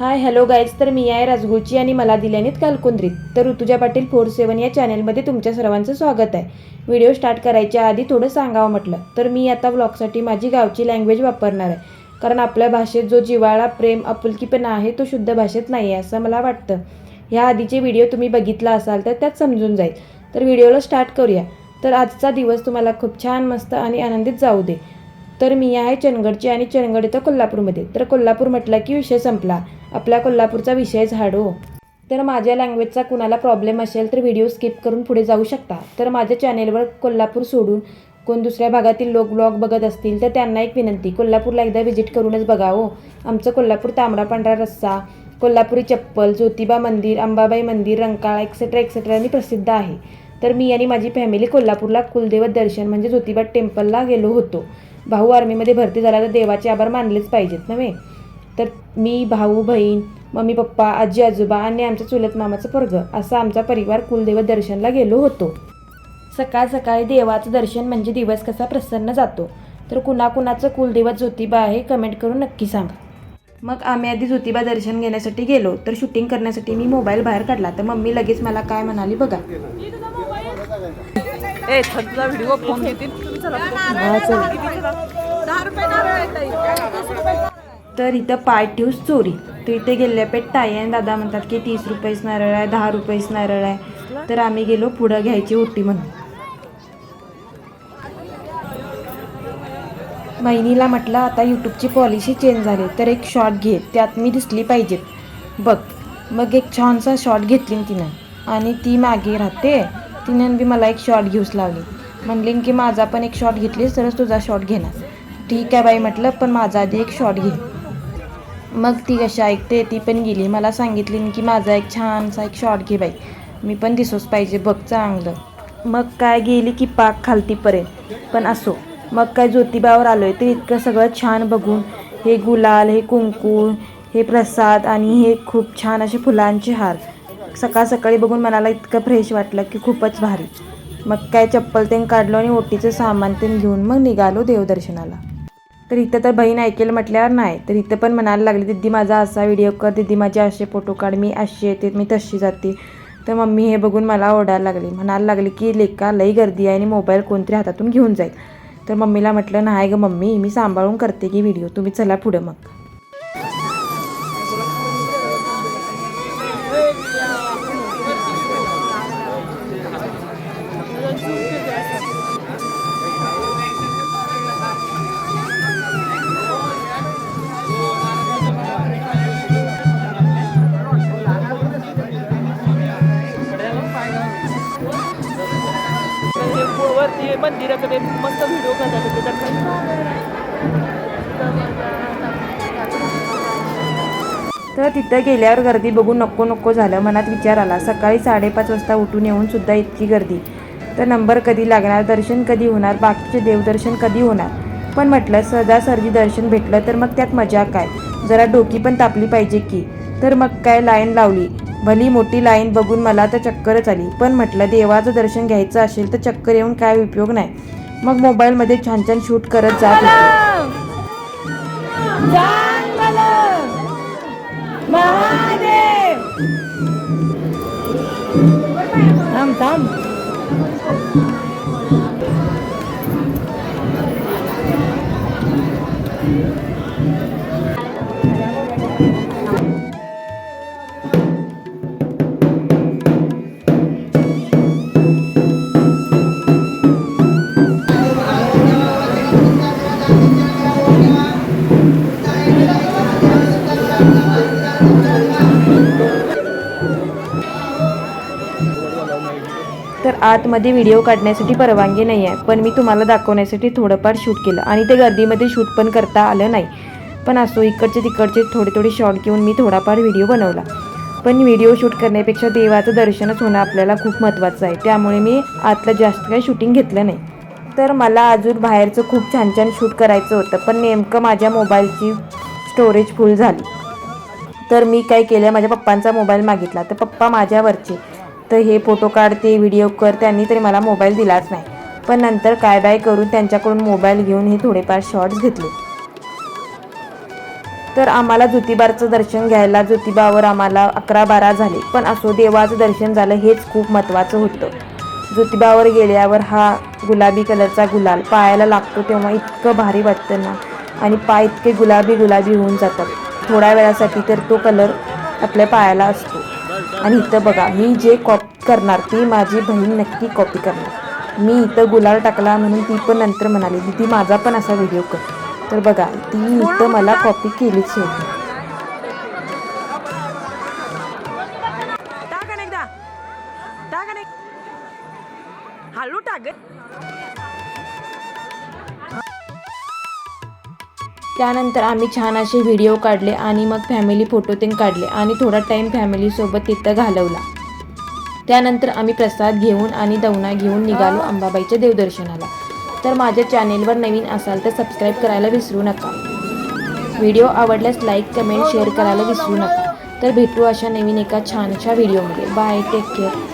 Hi hello guys तर मी आहे राजगुळची आणि मला दिल्यानेत कालकुंद्रीत तर ऋतुजा पाटील फोर सेवन या चॅनलमध्ये तुमच्या सर्वांचं स्वागत आहे. व्हिडिओ स्टार्ट करायच्या आधी थोडं सांगावं म्हटलं. तर मी आता व्लॉगसाठी माझी गावची लँग्वेज वापरणार आहे. कारण आपल्या भाषेत जो जिव्हाळा प्रेम आपुलकीपणा आहे तो शुद्ध भाषेत नाही आहे असं मला वाटतं. ह्या आधीचे व्हिडिओ तुम्ही बघितला असाल तर त्यात समजून जाईल. तर व्हिडिओला स्टार्ट करूया. तर आजचा दिवस तुम्हाला खूप छान मस्त आणि आनंदित जाऊ दे. तर मी आहे चंदगडची आणि चंदगड इथं कोल्हापूरमध्ये. तर कोल्हापूर म्हटलं की विषय संपला. आपल्या कोल्हापूरचा विषय झाडो. तर माझ्या लँग्वेजचा कुणाला प्रॉब्लेम असेल तर व्हिडिओ स्किप करून पुढे जाऊ शकता. तर माझ्या चॅनेलवर कोल्हापूर सोडून कोण दुसऱ्या भागातील लोक ब्लॉग बघत असतील तर त्यांना एक विनंती कोल्हापूरला एकदा व्हिजिट करूनच बघावं हो. आमचं कोल्हापूर तांबडा पांढरा रस्सा कोल्हापुरी चप्पल ज्योतिबा मंदिर अंबाबाई मंदिर रंकाळा एक्सेट्रा एक्सेट्रानी प्रसिद्ध आहे. तर मी आणि माझी फॅमिली कोल्हापूरला कुलदैवत दर्शन म्हणजे ज्योतिबा टेम्पलला गेलो होतो. भाऊ आर्मीमध्ये भरती झाला तर देवाचे आभार मानलेच पाहिजेत नव्हे? तर मी भाऊ बहीण मम्मी पप्पा आजी आजोबा आणि आमच्या चुलत मामाचं पोरग असा आमचा परिवार कुलदैवत दर्शनला गेलो होतो. सकाळ सकाळी देवाचं दर्शन म्हणजे दिवस कसा प्रसन्न जातो. तर कुणाकुणाचं कुलदैवत ज्योतिबा आहे कमेंट करून नक्की सांगा. मग आम्ही आधी ज्योतिबा दर्शन घेण्यासाठी गेलो. तर शूटिंग करण्यासाठी मी मोबाईल बाहेर काढला. तर मम्मी लगेच मला काय म्हणाली बघा. ए छत तुझा व्हिडिओ फोन घेतील. तर इथं पाय ठेवूस चोरी. तर इथे गेल्यापेठ ताई आणि दादा म्हणतात की तीस रुपयेच नारळ आहे दहा रुपयेच नारळ आहे. तर आम्ही गेलो पुढं घ्यायची ओटी म्हणून. बहिणीला म्हटलं आता यूट्यूबची पॉलिसी चेंज झाली तर एक शॉट घे त्यात मी दिसली पाहिजेत बघ मग एक छानसा शॉर्ट घेतली तिनं. आणि ती मागे राहते तिनं बी मला एक शॉर्ट घेऊच लावली. म्हणली की माझा पण एक शॉर्ट घेतलीस तरच तुझा शॉर्ट घेणार. ठीक आहे बाई म्हटलं पण माझा आधी एक शॉर्ट घे. मग ती कशी ऐकते ती पण गेली. मला सांगितली की माझा एक छानसा एक शॉर्ट घे बाई. मी पण दिसोच पाहिजे बघ चांगलं. मग काय गेली की पाक खालतीपर्यंत पण असो. मग काय ज्योतिबावर आलो आहे तर इतकं सगळं छान बघून हे गुलाल हे कुंकू हे प्रसाद आणि हे खूप छान असे फुलांचे हार. सकाळ सकाळी बघून मनाला इतकं फ्रेश वाटलं की खूपच भारी. मग काय चप्पल तेन काढलो आणि ओटीचं सामान तेन घेऊन मग निघालो देवदर्शनाला. तर इथं तर बहीण ऐकेल म्हटल्यावर नाही. तर इथं पण म्हणायला लागली दिदी माझा असा व्हिडिओ कर. दिदी माझे असे फोटो काढ. मी अशी येते मी तशी जाते. तर मम्मी हे बघून मला ओढायला लागली. म्हणायला लागली की लेका लई गर्दी आहे आणि मोबाईल कोणतरी हातातून घेऊन जाईल. तर मम्मीला म्हटलं नाही ग मम्मी मी सांभाळून करते की व्हिडिओ तुम्ही चला पुढं मग. मंदिराचं ते मस्त व्हिडिओ करतात होते त्याच्यात तर तिथं गेल्यावर गर्दी बघून नको नको झालं. मनात विचार आला. सकाळी साडेपाच वाजता उठून येऊन सुद्धा इतकी गर्दी. तर नंबर कधी लागणार? दर्शन कधी होणार? बाकीचे देवदर्शन कधी होणार? पण म्हटलं सहजासहजी दर्शन भेटलं तर मग त्यात मजा काय? जरा डोकी पण तापली पाहिजे की. तर मग काय लाईन लावली? भली मोठी लाईन बघून मला तर चक्करच आली. पण म्हटलं देवाचं दर्शन घ्यायचं असेल तर चक्कर येऊन काय उपयोग नाही. मग मोबाईलमध्ये छान छान शूट करत जात होते. थांब थांब. तर आतमध्ये व्हिडिओ काढण्यासाठी परवानगी नाही आहे पण मी तुम्हाला दाखवण्यासाठी थोडंफार शूट केलं. आणि ते गर्दीमध्ये शूट पण करता आलं नाही. पण असो इकडचे तिकडचे थोडे थोडे शॉर्ट घेऊन मी थोडाफार व्हिडिओ बनवला. पण व्हिडिओ शूट करण्यापेक्षा देवाचं दर्शनच होणं आपल्याला खूप महत्त्वाचं आहे. त्यामुळे मी आतलं जास्त काही शूटिंग घेतलं नाही. तर मला अजून बाहेरचं खूप छान छान शूट करायचं होतं पण नेमकं माझ्या मोबाईलची स्टोरेज फुल झाली. तर मी काय केलं माझ्या पप्पांचा मोबाईल मागितला. तर पप्पा माझ्यावरचे. तर हे फोटो काढ ते व्हिडिओ कर त्यांनी तरी मला मोबाईल दिलाच नाही. पण नंतर काय बाय करून त्यांच्याकडून मोबाईल घेऊन हे थोडेफार शॉर्ट्स घेतले. तर आम्हाला ज्योतिबाचं दर्शन घ्यायला ज्योतिबावर आम्हाला अकरा बारा झाले. पण असो देवाचं दर्शन झालं हेच खूप महत्त्वाचं होतं. ज्योतिबावर गेल्यावर हा गुलाबी कलरचा गुलाल पायाला लागतो तेव्हा इतकं भारी वाटतं ना. आणि पाय इतके गुलाबी गुलाबी होऊन जातात. थोड्या वेळासाठी तर तो कलर आपल्या पायाला असतो. आणि इथं बघा मी जे कॉपी करणार ती माझी बहीण नक्की कॉपी करणार. मी इथं गुलाल टाकला म्हणून ती पण नंतर म्हणाली दीदी माझा पण असा व्हिडिओ कर. तर बघा ती इथं मला कॉपी केलीच ग. त्यानंतर आम्ही छान असे व्हिडिओ काढले आणि मग फॅमिली फोटो ते काढले आणि थोडा टाईम फॅमिलीसोबत तिथं घालवला. त्यानंतर आम्ही प्रसाद घेऊन आणि दवना घेऊन निघालो अंबाबाईच्या देवदर्शनाला. तर माझ्या चॅनेलवर नवीन असाल तर सबस्क्राईब करायला विसरू नका. व्हिडिओ आवडल्यास लाईक कमेंट शेअर करायला विसरू नका. तर भेटू अशा नवीन एका छानशा व्हिडिओमध्ये बाय टेक केअर